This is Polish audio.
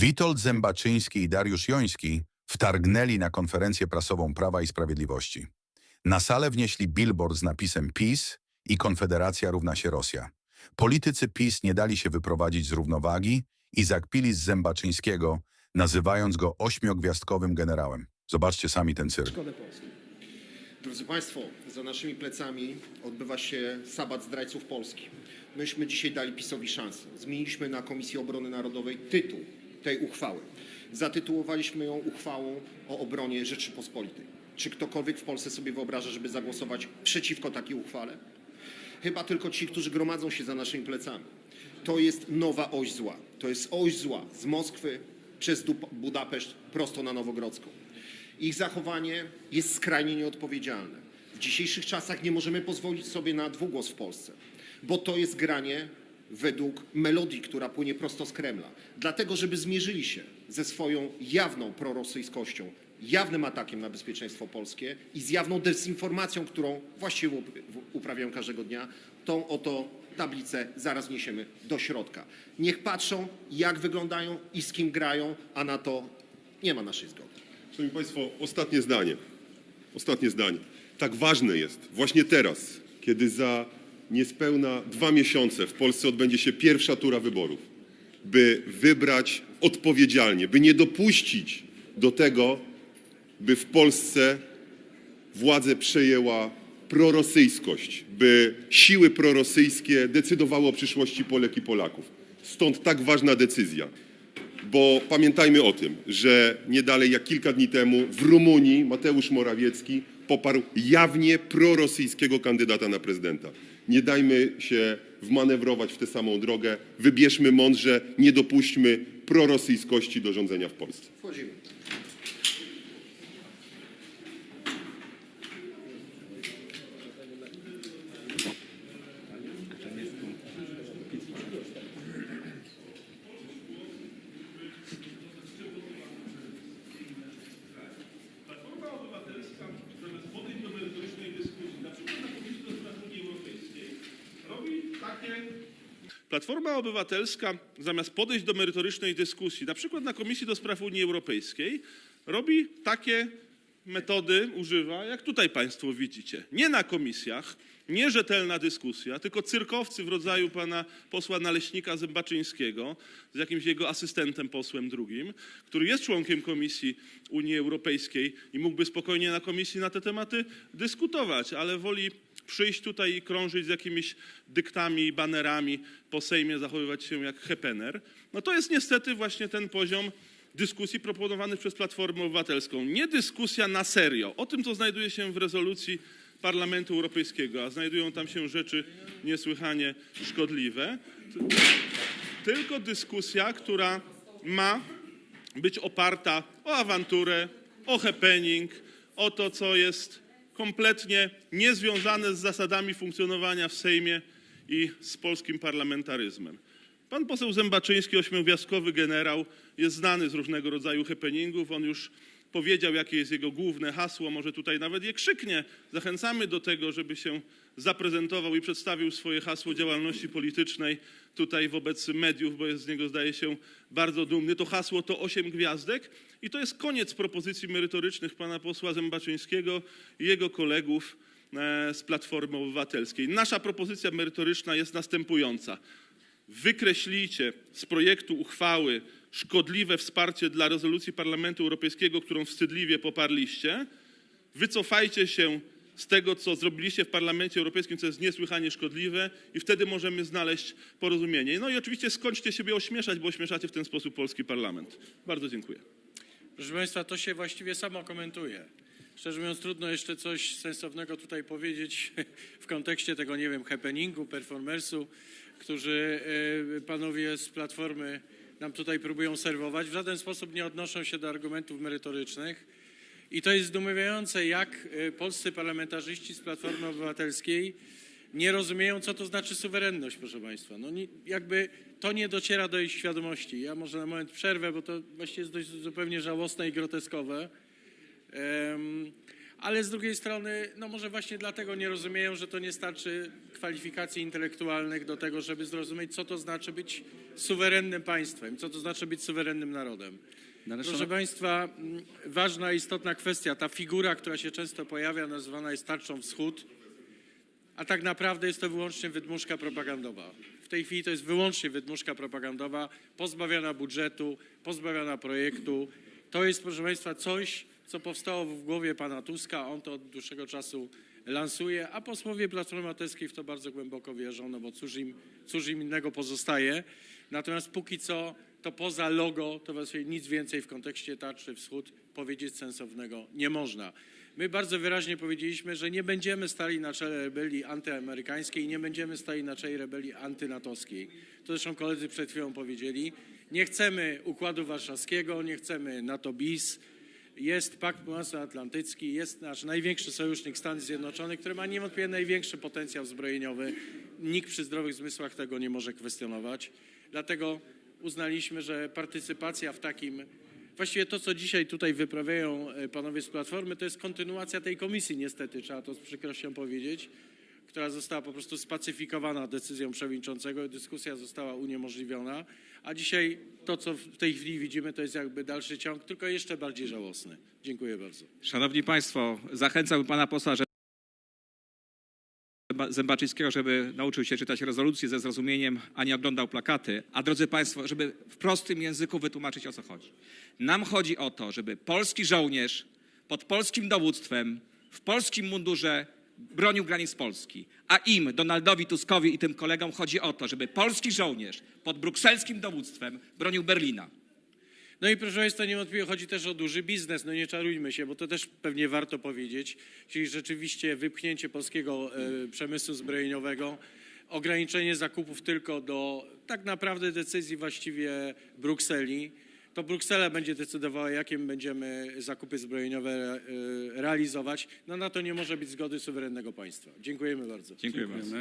Witold Zębaczyński i Dariusz Joński wtargnęli na konferencję prasową Prawa i Sprawiedliwości. Na salę wnieśli billboard z napisem PiS i Konfederacja równa się Rosja. Politycy PiS nie dali się wyprowadzić z równowagi i zakpili z Zębaczyńskiego, nazywając go ośmiogwiazdkowym generałem. Zobaczcie sami ten cyrk. Drodzy Państwo, za naszymi plecami odbywa się sabat zdrajców Polski. Myśmy dzisiaj dali PiSowi szansę. Zmieniliśmy na Komisji Obrony Narodowej tytuł tej uchwały. Zatytułowaliśmy ją uchwałą o obronie Rzeczypospolitej. Czy ktokolwiek w Polsce sobie wyobraża, żeby zagłosować przeciwko takiej uchwale? Chyba tylko ci, którzy gromadzą się za naszymi plecami. To jest nowa oś zła. To jest oś zła z Moskwy przez Budapeszt prosto na Nowogrodzką. Ich zachowanie jest skrajnie nieodpowiedzialne. W dzisiejszych czasach nie możemy pozwolić sobie na dwugłos w Polsce, bo to jest granie według melodii, która płynie prosto z Kremla. Dlatego, żeby zmierzyli się ze swoją jawną prorosyjskością, jawnym atakiem na bezpieczeństwo polskie i z jawną dezinformacją, którą właściwie up- uprawiają każdego dnia, tą oto tablicę zaraz niesiemy do środka. Niech patrzą, jak wyglądają i z kim grają, a na to nie ma naszej zgody. Szanowni Państwo, ostatnie zdanie. Ostatnie zdanie. Tak ważne jest właśnie teraz, kiedy za niespełna dwa miesiące w Polsce odbędzie się pierwsza tura wyborów, by wybrać odpowiedzialnie, by nie dopuścić do tego, by w Polsce władzę przejęła prorosyjskość, by siły prorosyjskie decydowały o przyszłości Polek i Polaków. Stąd tak ważna decyzja bo pamiętajmy o tym, że nie dalej jak kilka dni temu w Rumunii Mateusz Morawiecki poparł jawnie prorosyjskiego kandydata na prezydenta. Nie dajmy się wmanewrować w tę samą drogę, wybierzmy mądrze, nie dopuśćmy prorosyjskości do rządzenia w Polsce. Wchodzimy. Platforma Obywatelska zamiast podejść do merytorycznej dyskusji, na przykład na Komisji do Spraw Unii Europejskiej, robi takie... Platforma Obywatelska zamiast podejść do merytorycznej dyskusji, na przykład na Komisji do Spraw Unii Europejskiej, robi takie metody, używa, jak tutaj Państwo widzicie. Nie na komisjach, nie rzetelna dyskusja, tylko cyrkowcy w rodzaju pana posła Naleśnika Zębaczyńskiego z jakimś jego asystentem posłem drugim, który jest członkiem Komisji Unii Europejskiej i mógłby spokojnie na komisji na te tematy dyskutować, ale woli przyjść tutaj i krążyć z jakimiś dyktami i banerami po Sejmie, zachowywać się jak hepener. No to jest niestety właśnie ten poziom dyskusji proponowanych przez Platformę Obywatelską. Nie dyskusja na serio o tym, co znajduje się w rezolucji Parlamentu Europejskiego, a znajdują tam się rzeczy niesłychanie szkodliwe, ty- tylko dyskusja, która ma być oparta o awanturę, o happening, o to, co jest kompletnie niezwiązane z zasadami funkcjonowania w Sejmie i z polskim parlamentaryzmem. Pan poseł Zębaczyński, ośmiogwiazdkowy generał, jest znany z różnego rodzaju happeningów. On już powiedział, jakie jest jego główne hasło, może tutaj nawet je krzyknie. Zachęcamy do tego, żeby się zaprezentował i przedstawił swoje hasło działalności politycznej tutaj wobec mediów, bo jest z niego, zdaje się, bardzo dumny. To hasło to osiem gwiazdek i to jest koniec propozycji merytorycznych pana posła Zębaczyńskiego i jego kolegów e, z Platformy Obywatelskiej. Nasza propozycja merytoryczna jest następująca wykreślijcie z projektu uchwały szkodliwe wsparcie dla rezolucji Parlamentu Europejskiego, którą wstydliwie poparliście. Wycofajcie się z tego, co zrobiliście w Parlamencie Europejskim, co jest niesłychanie szkodliwe i wtedy możemy znaleźć porozumienie. No i oczywiście skończcie siebie ośmieszać, bo ośmieszacie w ten sposób polski parlament. Bardzo dziękuję. Proszę Państwa, to się właściwie samo komentuje. Szczerze mówiąc, trudno jeszcze coś sensownego tutaj powiedzieć w kontekście tego, nie wiem, happeningu, performersu, którzy e, panowie z Platformy nam tutaj próbują serwować. W żaden sposób nie odnoszą się do argumentów merytorycznych. I to jest zdumiewające, jak e, polscy parlamentarzyści z Platformy Obywatelskiej nie rozumieją, co to znaczy suwerenność, proszę Państwa. No nie, jakby to nie dociera do ich świadomości. Ja może na moment przerwę, bo to właściwie jest dość zupełnie żałosne i groteskowe. Em, ale z drugiej strony, no może właśnie dlatego nie rozumieją, że to nie starczy kwalifikacji intelektualnych do tego, żeby zrozumieć, co to znaczy być suwerennym państwem, co to znaczy być suwerennym narodem. Proszę Państwa, ważna, istotna kwestia. Ta figura, która się często pojawia, nazywana jest tarczą wschód, a tak naprawdę jest to wyłącznie wydmuszka propagandowa. W tej chwili to jest wyłącznie wydmuszka propagandowa, pozbawiona budżetu, pozbawiona projektu. To jest, proszę Państwa, coś, co powstało w głowie pana Tuska. On to od dłuższego czasu lansuje, a posłowie Platformy Obywatelskiej w to bardzo głęboko wierzą, no bo cóż im, cóż im innego pozostaje. Natomiast póki co to poza logo, to właściwie nic więcej w kontekście tarczy wschód powiedzieć sensownego nie można. My bardzo wyraźnie powiedzieliśmy, że nie będziemy stali na czele rebelii antyamerykańskiej, nie będziemy stali na czele rebelii antynatowskiej. To zresztą koledzy przed chwilą powiedzieli. Nie chcemy Układu Warszawskiego, nie chcemy NATO bis. Jest Pakt Północnoatlantycki, jest nasz największy sojusznik Stany Zjednoczone, który ma niewątpliwie największy potencjał zbrojeniowy. Nikt przy zdrowych zmysłach tego nie może kwestionować. Dlatego uznaliśmy, że partycypacja w takim Właściwie to, co dzisiaj tutaj wyprawiają e, panowie z Platformy, to jest kontynuacja tej komisji, niestety, trzeba to z przykrością powiedzieć, która została po prostu spacyfikowana decyzją przewodniczącego, dyskusja została uniemożliwiona, a dzisiaj to, co w tej chwili widzimy, to jest jakby dalszy ciąg, tylko jeszcze bardziej żałosny. Dziękuję bardzo. Szanowni Państwo, zachęcałbym pana posła że- Zębaczyńskiego, żeby nauczył się czytać rezolucje ze zrozumieniem, a nie oglądał plakaty. A drodzy Państwo, żeby w prostym języku wytłumaczyć o co chodzi. Nam chodzi o to, żeby polski żołnierz pod polskim dowództwem, w polskim mundurze bronił granic Polski. A im, Donaldowi Tuskowi i tym kolegom chodzi o to, żeby polski żołnierz pod brukselskim dowództwem bronił Berlina. No i proszę Państwa, niewątpliwie chodzi też o duży biznes, no nie czarujmy się, bo to też pewnie warto powiedzieć, czyli rzeczywiście wypchnięcie polskiego e, przemysłu zbrojeniowego, ograniczenie zakupów tylko do tak naprawdę decyzji właściwie Brukseli. To Bruksela będzie decydowała, jakie my będziemy zakupy zbrojeniowe e, realizować. No na to nie może być zgody suwerennego państwa. Dziękujemy bardzo. Dziękuję bardzo.